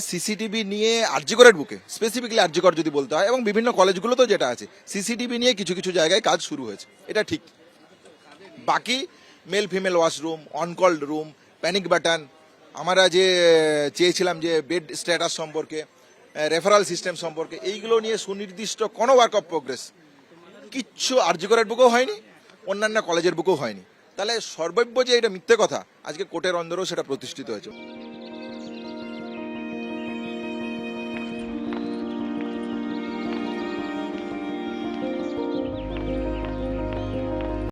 CCTV নিয়ে আর্যিকরের বুকে specifically আর্যিকর যদি বলতে হয়, এবং বিভিন্ন কলেজগুলোতেও যেটা আছে, সিসিটিভি নিয়ে কিছু কিছু জায়গায় কাজ শুরু হয়েছে। এটা ঠিক। বাকি male female washroom on called room panic button আমরা যে চেয়েছিলাম যে বেড স্ট্যাটাস সম্পর্কে রেফারাল সিস্টেম সম্পর্কে, এইগুলো নিয়ে সুনির্দিষ্ট কোনো ওয়ার্ক অফ প্রোগ্রেস কিচ্ছু আর্যিকরের বুকেও হয়নি, অন্যান্য কলেজের বুকেও হয়নি। তাহলে সর্বব্য যে এটা মিথ্যে কথা, আজকে কোর্টের অন্দরেও সেটা প্রতিষ্ঠিত হয়েছে।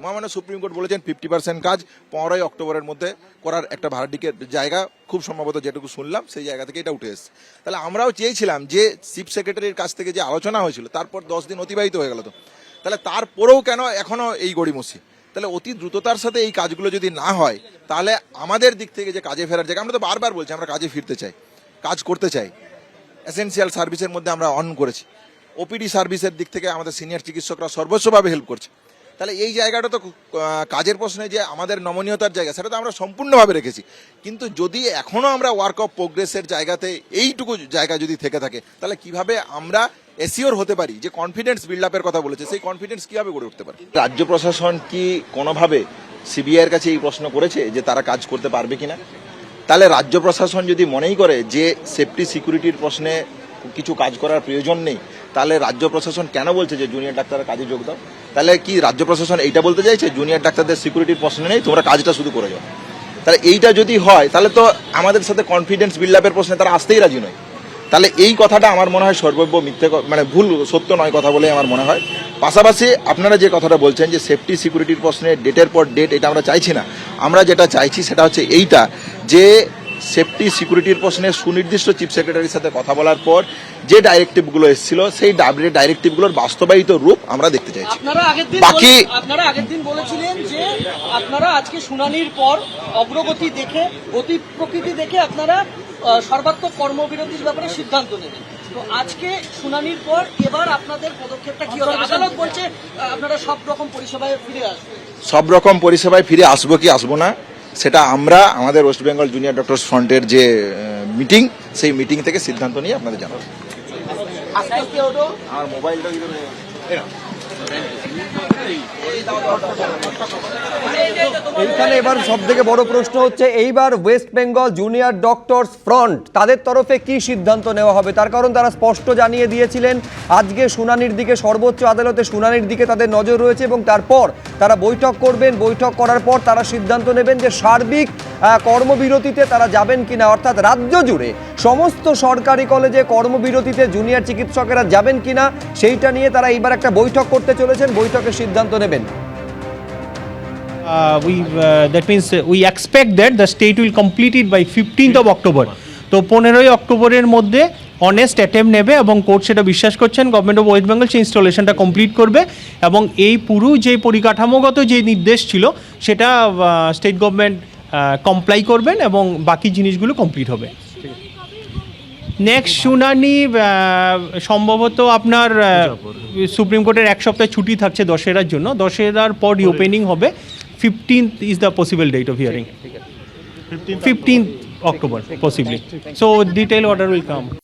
মহামান্য সুপ্রিম কোর্ট বলেছেন ফিফটি পার্সেন্ট কাজ পনেরোই অক্টোবরের মধ্যে করার একটা ভাড়াটিকের জায়গা খুব সম্ভবত যেটুকু শুনলাম, সেই জায়গা থেকে এটা উঠে এসেছে। তাহলে আমরাও চেয়েছিলাম যে চিফ সেক্রেটারির কাছ থেকে যে আলোচনা হয়েছিল, তারপর দশ দিন অতিবাহিত হয়ে গেল তো। তাহলে তারপরেও কেন এখনও এই গড়িমসি? তাহলে অতি দ্রুততার সাথে এই কাজগুলো যদি না হয়, তাহলে আমাদের দিক থেকে যে কাজে ফেরার জায়গা, আমরা তো বারবার বলছি আমরা কাজে ফিরতে চাই, কাজ করতে চাই। এসেন্সিয়াল সার্ভিসের মধ্যে আমরা অন করেছি। ওপিডি সার্ভিসের দিক থেকে আমাদের সিনিয়র চিকিৎসকরা সর্বস্বভাবে হেল্প করছে। তাহলে এই জায়গাটা তো কাজের প্রশ্নে যে আমাদের নমনীয়তার জায়গা, সেটা তো আমরা সম্পূর্ণভাবে রেখেছি। কিন্তু যদি এখনও আমরা ওয়ার্ক অফ প্রোগ্রেসের জায়গাতে এইটুকু জায়গা যদি থেকে থাকে, তাহলে কীভাবে আমরা এসিওর হতে পারি যে কনফিডেন্স বিল্ড আপের কথা বলেছে? সেই কনফিডেন্স কীভাবে গড়ে উঠতে পারে? রাজ্য প্রশাসন কি কোনোভাবে সিবিআইয়ের কাছে এই প্রশ্ন করেছে যে তারা কাজ করতে পারবে কিনা? তাহলে রাজ্য প্রশাসন যদি মনেই করে যে সেফটি সিকিউরিটির প্রশ্নে কিছু কাজ করার প্রয়োজন নেই, তাহলে রাজ্য প্রশাসন কেন বলছে যে জুনিয়র ডাক্তারের কাজে যোগ দাও? তাহলে কি রাজ্য প্রশাসন এইটা বলতে চাইছে জুনিয়র ডাক্তারদের সিকিউরিটির প্রশ্ন নেই, তোমরা কাজটা শুধু করে যাও? তাহলে এইটা যদি হয়, তাহলে তো আমাদের সাথে কনফিডেন্স বিল্ড আপের প্রশ্নে তারা আসতেই রাজি নয়। তাহলে এই কথাটা আমার মনে হয় সর্বব্য মিথ্যে মানে ভুল, সত্য নয় কথা বলে আমার মনে হয়। পাশাপাশি আপনারা যে কথাটা বলছেন যে সেফটি সিকিউরিটির প্রশ্নে ডেটের পর ডেট এটা আমরা চাইছি না। আমরা যেটা চাইছি সেটা হচ্ছে এইটা যে সেফটি সিকিউরিটির প্রশ্নে সুনির্দিষ্ট চিফ সেক্রেটারির সাথে কথা বলার পর যে ডাইরেক্টিভগুলো এসেছিল সেই ডাইরেক্টিভগুলোর বাস্তবায়িত রূপ আমরা দেখতে চাইছি। আপনারা আগের দিন বাকি- আপনারা আগের দিন বলেছিলেন যে আপনারা আজকে শুনানির পর অগ্রগতি দেখে গতি প্রকৃতি দেখে আপনারা সর্বাত্মক কর্মবিরতির ব্যাপারে সিদ্ধান্ত নেবেন। তো আজকে শুনানির পর এবার আপনাদের পদক্ষেপটা কি হবে? আদালত বলছে আপনারা সব রকম পরিষেবায় ফিরে আসবেন। সব রকম পরিষেবায় ফিরে আসব কি আসব না? সেটা আমরা, আমাদের ওয়েস্ট বেঙ্গল জুনিয়র ডক্টরস ফ্রন্টের যে মিটিং সেই মিটিং থেকে সিদ্ধান্ত নিয়ে আপনাদের জানাব। আমার মোবাইলটা এইখানে এবার সব থেকে বড় প্রশ্ন হচ্ছে, এইবার West Bengal junior doctors front তাদের তরফে কি সিদ্ধান্ত নেওয়া হবে? তার কারণ তারা স্পষ্ট জানিয়ে দিয়েছিলেন, আজকে শুনানির দিকে সর্বোচ্চ আদালতে শুনানির দিকে তাদের নজর রয়েছে এবং তারপর তারা বৈঠক করবেন। বৈঠক করার পর তারা সিদ্ধান্ত নেবেন যে সার্বিক কর্মবিরতিতে তারা যাবেন কিনা। অর্থাৎ রাজ্য জুড়ে সমস্ত সরকারি কলেজে কর্মবিরতিতে জুনিয়র চিকিৎসকেরা যাবেন কিনা, সেইটা নিয়ে তারা এইবার একটা বৈঠক করতে চলেছেন। বৈঠকের সিদ্ধান্ত নেবেন। We uh, that means uh, we expect that the state will complete it by 15th of October. তো পনেরোই অক্টোবরের মধ্যে অনেস্ট অ্যাটেম্প নেবে এবং কোর্ট সেটা বিশ্বাস করছেন গভর্নমেন্ট অফ ওয়েস্ট বেঙ্গল সেই ইনস্টলেশনটা কমপ্লিট করবে এবং এই পুরো যে পরিকাঠামোগত যে নির্দেশ ছিল সেটা স্টেট গভর্নমেন্ট কমপ্লাই করবেন এবং বাকি জিনিসগুলো কমপ্লিট হবে। নেক্সট শুনানি সম্ভবত আপনার সুপ্রিম কোর্টের এক সপ্তাহ ছুটি থাকছে দশেরার জন্য। দশেরার পর রিওপেনিং হবে। 15th is the possible date of hearing. 15th October, possibly. So detail order will come.